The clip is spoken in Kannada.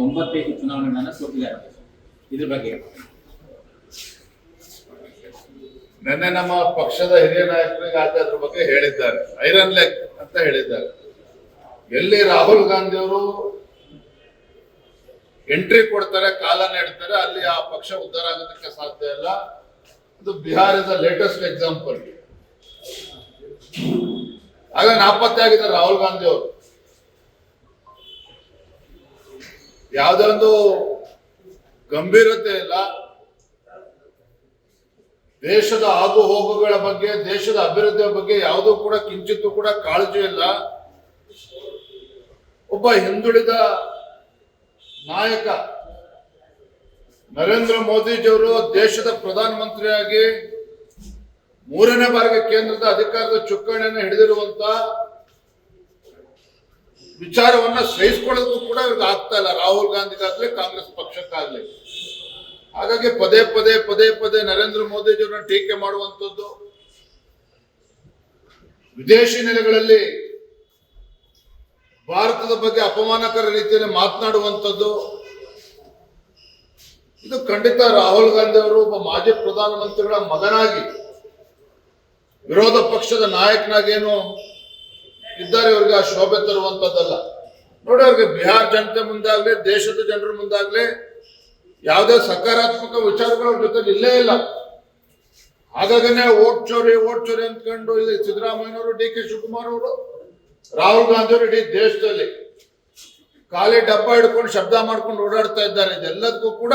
ತೊಂಬತ್ತೈದು ಚುನಾವಣೆಗಳನ್ನ ಸೋತಿದ್ದಾರೆ. ಇದ್ರ ಬಗ್ಗೆ. ನಿನ್ನೆ ನಮ್ಮ ಪಕ್ಷದ ಹಿರಿಯ ಆತ ಅದ್ರ ಬಗ್ಗೆ ಹೇಳಿದ್ದಾರೆ. ಐರನ್ ಲೆಗ್ ಅಂತ ಹೇಳಿದ್ದಾರೆ. ಎಲ್ಲಿ ರಾಹುಲ್ ಗಾಂಧಿ ಅವರು ಎಂಟ್ರಿ ಕೊಡ್ತಾರೆ, ಕಾಲ ನೀಡ್ತಾರೆ, ಅಲ್ಲಿ ಆ ಪಕ್ಷ ಉದ್ಧಾರ ಆಗೋದಕ್ಕೆ ಸಾಧ್ಯ ಇಲ್ಲ. ಇದು ಬಿಹಾರ್ ಇಸ್ ಲೇಟೆಸ್ಟ್ ಎಕ್ಸಾಂಪಲ್ ಆಗ ನಾಪತ್ತೆ ಆಗಿದ್ದಾರೆ ರಾಹುಲ್ ಗಾಂಧಿ ಅವರು ಯಾವುದೇ ಒಂದು ಗಂಭೀರತೆ ಇಲ್ಲ. ದೇಶದ ಆಗು ಹೋಗುಗಳ ಬಗ್ಗೆ, ದೇಶದ ಅಭಿವೃದ್ಧಿಯ ಬಗ್ಗೆ ಯಾವುದೂ ಕೂಡ ಕಿಂಚಿತ್ತು ಕೂಡ ಕಾಳಜಿ ಇಲ್ಲ. ಒಬ್ಬ ಹಿಂದುಳಿದ ನಾಯಕ ನರೇಂದ್ರ ಮೋದಿಜಿಯವರು ದೇಶದ ಪ್ರಧಾನಮಂತ್ರಿಯಾಗಿ ಮೂರನೇ ಬಾರಿಗೆ ಕೇಂದ್ರದ ಅಧಿಕಾರದ ಚುಕ್ಕಾಣಿಯನ್ನು ಹಿಡಿದಿರುವಂತ ವಿಚಾರವನ್ನ ಸಹಿಸ್ಕೊಳ್ಳೋದು ಕೂಡ ಇವ್ರಿಗೆ ಆಗ್ತಾ ಇಲ್ಲ. ರಾಹುಲ್ ಗಾಂಧಿಗಾಗ್ಲಿ, ಕಾಂಗ್ರೆಸ್ ಪಕ್ಷಕ್ಕಾಗ್ಲಿ. ಹಾಗಾಗಿ ಪದೇ ಪದೇ ಪದೇ ಪದೇ ನರೇಂದ್ರ ಮೋದಿಜಿಯವರನ್ನ ಟೀಕೆ ಮಾಡುವಂಥದ್ದು ವಿದೇಶಿ ನೆಲೆಗಳಲ್ಲಿ ಭಾರತದ ಬಗ್ಗೆ ಅಪಮಾನಕರ ರೀತಿಯಲ್ಲಿ ಮಾತನಾಡುವಂಥದ್ದು. ಇದು ಖಂಡಿತ ರಾಹುಲ್ ಗಾಂಧಿ ಅವರು ಒಬ್ಬ ಮಾಜಿ ಪ್ರಧಾನಮಂತ್ರಿಗಳ ಮಗನಾಗಿ, ವಿರೋಧ ಪಕ್ಷದ ನಾಯಕನಾಗೇನು ಇದ್ದಾರೆ ಇವ್ರಿಗೆ ಆ ಶೋಭೆ ತರುವಂತದ್ದಲ್ಲ. ನೋಡಿ ಅವ್ರಿಗೆ ಬಿಹಾರ್ ಜನತೆ ಮುಂದಾಗ್ಲಿ, ದೇಶದ ಜನರ ಮುಂದಾಗ್ಲಿ, ಯಾವುದೇ ಸಕಾರಾತ್ಮಕ ವಿಚಾರಗಳ ಜೊತೆ ಇಲ್ಲೇ ಇಲ್ಲ. ಹಾಗಾಗನೇ ಓಟ್ ಚೋರಿ ಓಟ್ ಚೋರಿ ಅಂದ್ಕೊಂಡು ಇಲ್ಲಿ ಸಿದ್ದರಾಮಯ್ಯನವರು, ಡಿ ಕೆ ಶಿವಕುಮಾರ್ ಅವರು, ರಾಹುಲ್ ಗಾಂಧಿ ಅವರು ಇಡೀ ದೇಶದಲ್ಲಿ ಖಾಲಿ ಡಬ್ಬ ಹಿಡ್ಕೊಂಡು ಶಬ್ದ ಮಾಡ್ಕೊಂಡು ಓಡಾಡ್ತಾ ಇದ್ದಾರೆ. ಇದೆಲ್ಲದಕ್ಕೂ ಕೂಡ